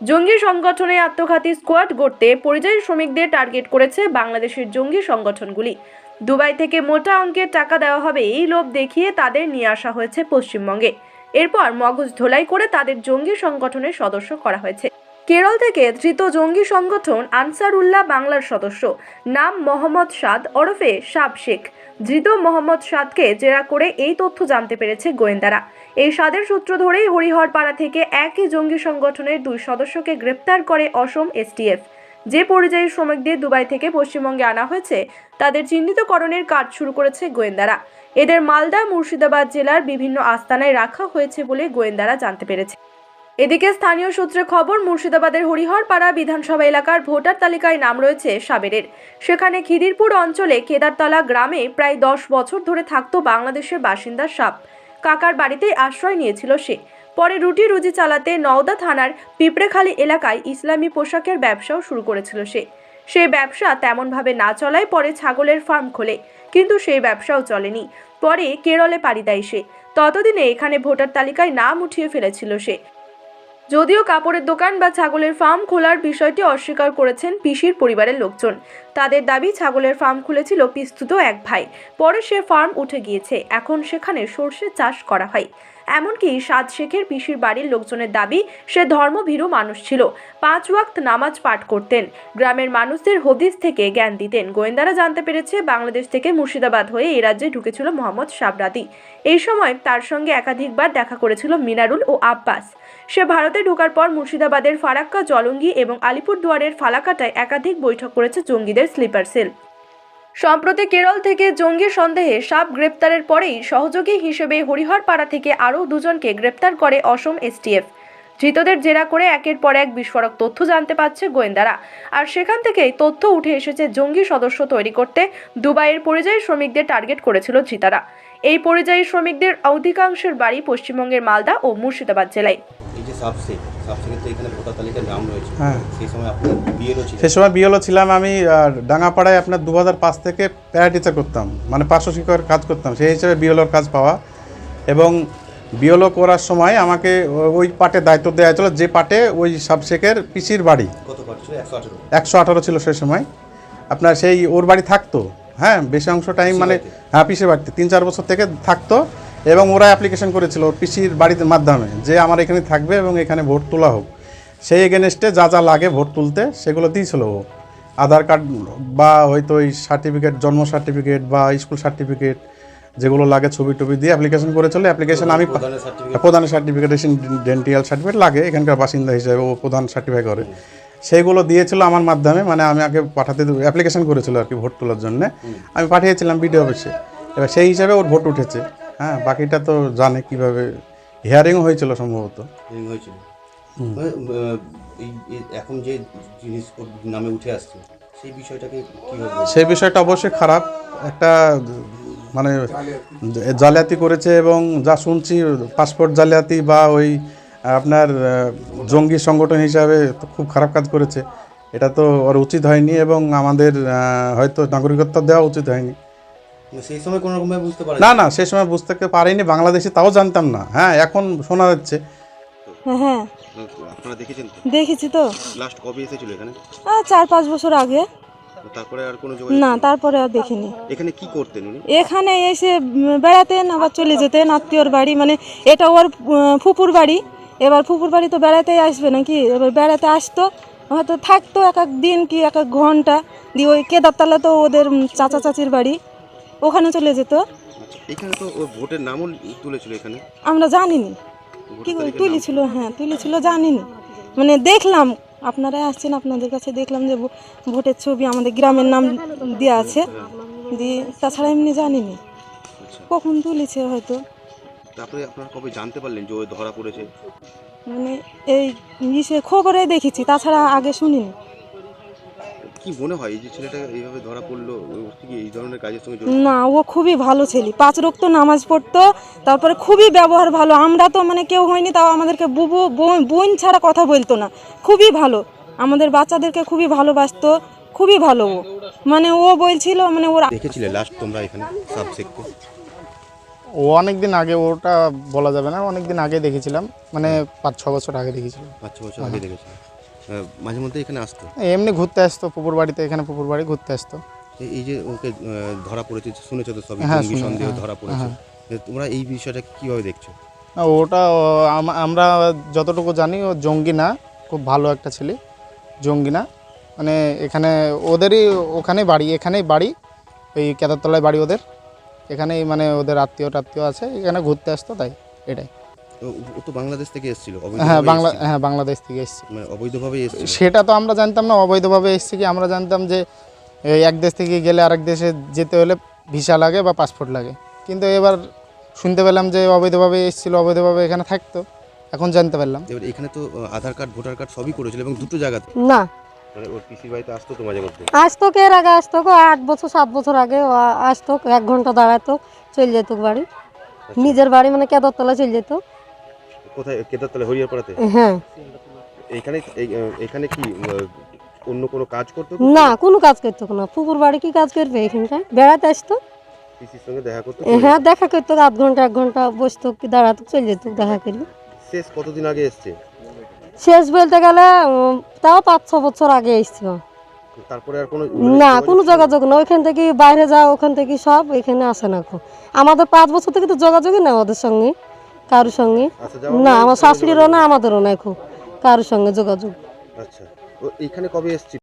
জঙ্গি সংগঠনে আত্মঘাতী স্কোয়াড গড়তে পরিযায়ী শ্রমিকদের টার্গেট করেছে বাংলাদেশের জঙ্গি সংগঠনগুলি। দুবাই থেকে মোটা অঙ্কের টাকা দেওয়া হবে এই লোভ দেখিয়ে তাদের নিয়ে আসা হয়েছে পশ্চিমবঙ্গে। এরপর মগজ ধোলাই করে তাদের জঙ্গি সংগঠনের সদস্য করা হয়েছে। কেরল থেকে ধৃত জঙ্গি সংগঠন আনসারুল্লাহ বাংলার সদস্য। নাম মোহাম্মদ সাদ, ওরফে সাব শেখ। ধৃত মোহাম্মদ সাদকে জেরা করে এই তথ্য জানতে পেরেছে গোয়েন্দারা। এই সাদের সূত্র ধরেই হরিহরপাড়া থেকে একই জঙ্গি সংগঠনের দুই সদস্যকে গ্রেপ্তার করে অসম এসটিএফ। যে পরিযায়ী শ্রমিকদের দুবাই থেকে পশ্চিমবঙ্গে আনা হয়েছে, তাদের চিহ্নিতকরণের কাজ শুরু করেছে গোয়েন্দারা। এদের মালদা মুর্শিদাবাদ জেলার বিভিন্ন আস্তানায় রাখা হয়েছে বলে গোয়েন্দারা জানতে পেরেছে। এদিকে স্থানীয় সূত্রে খবর, মুর্শিদাবাদের হরিহরপাড়া বিধানসভা এলাকার ভোটার তালিকায় নাম রয়েছে সাবেরের। সেখানে খিদিরপুর অঞ্চলে কেদারতলা গ্রামে প্রায় দশ বছর ধরে থাকতো বাংলাদেশের বাসিন্দা সাপ। কাকার বাড়িতেই আশ্রয় নিয়েছিল সে। পরে রুটি রুজি চালাতে নওদা থানার পিঁপড়েখালী এলাকায় ইসলামী পোশাকের ব্যবসাও শুরু করেছিল সে। সেই ব্যবসা তেমনভাবে না চলায় পরে ছাগলের ফার্ম খোলে, কিন্তু সেই ব্যবসাও চলেনি। পরে কেরলে পাড়ি দেয় সে। ততদিনে এখানে ভোটার তালিকায় নাম উঠিয়ে ফেলেছিল সে। যদিও কাপড়ের দোকান বা ছাগলের ফার্ম খোলার বিষয়টি অস্বীকার করেছেন পিসির পরিবারের লোকজন। তাদের দাবি, ছাগলের ফার্ম খুলেছিল পিস্তুত এক ভাই। পরে সে ফার্ম উঠে গিয়েছে। এখন সেখানে সর্ষে চাষ করা হয়। এমনকি সাদ শেখের পিসির বাড়ির লোকজনের দাবি, সে ধর্মভীরু মানুষ ছিল। পাঁচ ওয়াক্ত নামাজ পাঠ করতেন। গ্রামের মানুষদের হদিস থেকে জ্ঞান দিতেন। গোয়েন্দারা জানতে পেরেছে, বাংলাদেশ থেকে মুর্শিদাবাদ হয়ে এই রাজ্যে ঢুকেছিল মোহাম্মদ সাবরাতি এই সময় তার সঙ্গে একাধিকবার দেখা করেছিল মিনারুল ও আব্বাস। সে ভারতে ঢোকার পর মুর্শিদাবাদের ফারাক্কা, জলঙ্গি এবং আলিপুরদুয়ারের ফালাকাটায় একাধিক বৈঠক করেছে জঙ্গিদের স্লিপার সেল। সম্প্রতি কেরল থেকে জঙ্গি সন্দেহে সাপ গ্রেপ্তারের পরেই সহযোগী হিসেবে হরিহরপাড়া থেকে আরও দুজনকে গ্রেপ্তার করে অসম এসটিএফ। ধৃতদের জেরা করে একের পর এক বিস্ফোরক তথ্য জানতে পারছে গোয়েন্দারা। আর সেখান থেকেই তথ্য উঠে এসেছে জঙ্গি সদস্য তৈরি করতে। দুবাইয়ের পরিযায়ী শ্রমিকদের টার্গেট করেছিল ধৃতারা। এই পরিযায়ী শ্রমিকদের অধিকাংশের বাড়ি পশ্চিমবঙ্গের মালদা ও মুর্শিদাবাদ জেলায়। এই যে সাবসেট সাবসেটের এখানে ভোটার তালিকার নাম রয়েছে। হ্যাঁ। সেই সময় আপনার বিয়েরও ছিল? সে সময় বিএলও ছিলাম আমি আর, ডাঙ্গাপাড়ায় আপনার দু পাঁচ থেকে প্যারাটিচার করতাম মানে পার্শ্ব শিক্ষকের কাজ করতাম। সেই হিসেবে বিএলওর কাজ পাওয়া। এবং বিএলও করার সময় আমাকে ওই পাটে দায়িত্ব দেওয়া হয়েছিল যে পাটে ওই সাবশেখের পিসির বাড়ি। কত একশো আঠারো ছিল সেই সময়। আপনার সেই ওর বাড়ি থাকতো। হ্যাঁ বেশি অংশ টাইম মানে হ্যাঁ পিসির বাড়িতে। তিন চার বছর থেকে থাকতো এবং ওরা অ্যাপ্লিকেশন করেছিল ওর পিসির বাড়ির মাধ্যমে যে আমার এখানে থাকবে এবং এখানে ভোট তোলা হোক। সেই এগেনস্টে যা যা লাগে ভোট তুলতে সেগুলো দিয়েছিল ও। আধার কার্ড বা হয়তো ওই সার্টিফিকেট জন্ম সার্টিফিকেট বা স্কুল সার্টিফিকেট যেগুলো লাগে ছবি টবি দিয়ে অ্যাপ্লিকেশন করেছিল। অ্যাপ্লিকেশন আমি পা- প্রধানের সার্টিফিকেট প্রধানের সার্টিফিকেট ডেন্টিয়াল সার্টিফিকেট লাগে। এখানকার বাসিন্দা হিসেবে ও প্রধান সার্টিফাই করে। সেইগুলো দিয়েছিল আমার মাধ্যমে মানে আমি আগে পাঠাতে অ্যাপ্লিকেশন করেছিল আর কি ভোট তোলার জন্য। আমি পাঠিয়েছিলাম বিডিও অফিসে এবার সেই হিসাবে ওর ভোট উঠেছে। হ্যাঁ বাকিটা তো জানে কীভাবে হিয়ারিংও হয়েছিল সম্ভবত। হয়েছিল। এখন যে জিনিস নামে উঠে আসছে সেই বিষয়টাকে সেই বিষয়টা অবশ্যই খারাপ। একটা মানে জালিয়াতি করেছে এবং যা শুনছি পাসপোর্ট জালিয়াতি বা ওই আপনার জঙ্গি সংগঠন হিসাবে তো খুব খারাপ কাজ করেছে। এটা তো ওর উচিত হয়নি এবং আমাদের হয়তো নাগরিকত্ব দেওয়া উচিত হয়নি। সেই সময় কোনো রকমভাবে বুঝতে পারেন। না না সেই সময় বুঝতে পারিনি বাংলাদেশে তাও জানতাম না। হ্যাঁ এখন শোনা যাচ্ছে। হ্যাঁ আপনারা দেখেছেন দেখেছি তো। লাস্ট কবে এসেছিল এখানে? চার পাঁচ বছর আগে। তারপরে আর কোনো না তারপরে আর দেখিনি। এখানে কি করতেন উনি? এখানে এসে বেড়াতেন আবার চলে যেতেন আত্মীয়র বাড়ি মানে এটা ওর ফুপুর বাড়ি। এবার ফুপুর বাড়ি তো বেড়াতেই আসবে নাকি? এবার বেড়াতে আসতো হয়তো থাকতো এক এক দিন কি এক এক ঘণ্টা। দিয়ে ওই কেদারতলা তো ওদের চাচা চাচির বাড়ি ওখানে চলে যেত। এখানে তো ওর ভোটের নামও তুলেছিল এখানে। আমরা জানিনি। কি। তুলেছিল হ্যাঁ তুলেছিল জানিনি। মানে দেখলাম আপনারা আসছেন আপনাদের কাছে দেখলাম যে ভোটের ছবি আমাদের গ্রামের নাম দেওয়া আছে। দিয়ে তাছাড়া এমনি জানিনি। আচ্ছা। কখন তুলেছে হয়তো? তারপরে আপনারা কবে জানতে পারলেন যে ও ধরা পড়েছে? মানে এই ইসে খবরে দেখেছি তাছাড়া আগে শুনিনি। কি মনে হয় এই যে ছেলেটা এইভাবে ধরা পড়ল? ও কি এই ধরনের কাজের সঙ্গে জড়িত? না ও খুবই ভালো ছেলে। পাঁচ রক্ত নামাজ পড়তো তারপরে খুবই ব্যবহার ভালো। আমরা তো মানে কেউ হয়নি তাও আমাদেরকে বুবু বোন- বোন ছাড়া কথা বলতো না। খুবই ভালো। আমাদের বাচ্চাদেরকে খুবই ভালোবাসতো খুবই ভালো ও। মানে ও বলছিল মানে ওরা দেখেছিলে লাস্ট তোমরা এখানে সাবসেক্টে ও অনেক দিন আগে ওটা বলা যাবে না অনেক দিন আগে দেখেছিলাম। মানে পাঁচ ছ বছর আগে দেখেছিলাম। পাঁচ ছ বছর আগে দেখেছিলাম। মাঝে মধ্যে এখানে আসতো? এমনি ঘুরতে আসতো পুকুর বাড়িতে এখানে পুকুর বাড়ি ঘুরতে আসতো। এই- যে ওকে ধরা পড়েছে শুনেছো তো সবই? হ্যাঁ, জঙ্গি সন্দেহ হ্যাঁ, ধরা পড়েছে। তোমরা এই বিষয়টা কীভাবে দেখছ? না, ওটা আমরা যতটুকু জানি ও জঙ্গি না খুব ভালো একটা ছেলে জঙ্গি না। মানে এখানে ওদেরই ওখানেই বাড়ি এখানেই বাড়ি ওই কেদারতলায় বাড়ি ওদের। এখানেই মানে ওদের আত্মীয় টাত্মীয় আছে এখানে ঘুরতে আসতো তাই এটাই। ও- ও তো বাংলাদেশ থেকে এসেছিল হ্যাঁ বাংলা হ্যাঁ বাংলাদেশ থেকে এসেছি মানে অবৈধভাবে এসেছিল? সেটা তো আমরা জানতাম না অবৈধভাবে এসেছি কি? আমরা জানতাম যে এক দেশ থেকে গেলে আরেক দেশে যেতে হলে ভিসা লাগে বা পাসপোর্ট লাগে। কিন্তু এবার শুনতে পেলাম যে অবৈধভাবে এসেছিল অবৈধভাবে এখানে থাকতো এখন জানতে পারলাম। এবার এখানে তো আধার কার্ড ভোটার কার্ড সবই করেছিল এবং দুটো জায়গাতে? না মানে ওর পিসির বাড়িতে আসতো তো মাঝে মধ্যে? আসতো কে এর আগে আসতো গো? আট বছর সাত বছর আগে ও আসতো এক ঘণ্টা দাঁড়াতো চলে যেত বাড়ি। নিজের বাড়ি মানে কেদারতলা চলে যেত। কোথায়? কেদারতলা হরিয়ারপাড়াতে হ্যাঁ। এখানে এখানে কি অন্য কোনো কাজ করতো না কোনো কাজ করতো না। পুকুর বাড়ি কি কাজ করবে এখানটায়? বেড়াতে আসতো? পিসির সঙ্গে দেখা করতো? হ্যাঁ দেখা করতো। আধ ঘণ্টা এক ঘণ্টা বসতো কি দাঁড়াতো চলে যেত দেখা করি। শেষ কতদিন আগে এসছে? শেষ বলতে গেলে তাও পাঁচ ছ বছর আগে এসছিল। তারপরে আর কোনো না কোনো যোগাযোগ না। ওইখান থেকে বাইরে যাও ওখান থেকে সব এখানে আসে না এখন। আমাদের পাঁচ বছর থেকে তো যোগাযোগই না ওদের সঙ্গে কারোর সঙ্গে। না আমার শাশুড়িরও না আমাদেরও না এখন কারোর সঙ্গে যোগাযোগ। আচ্ছা এখানে কবে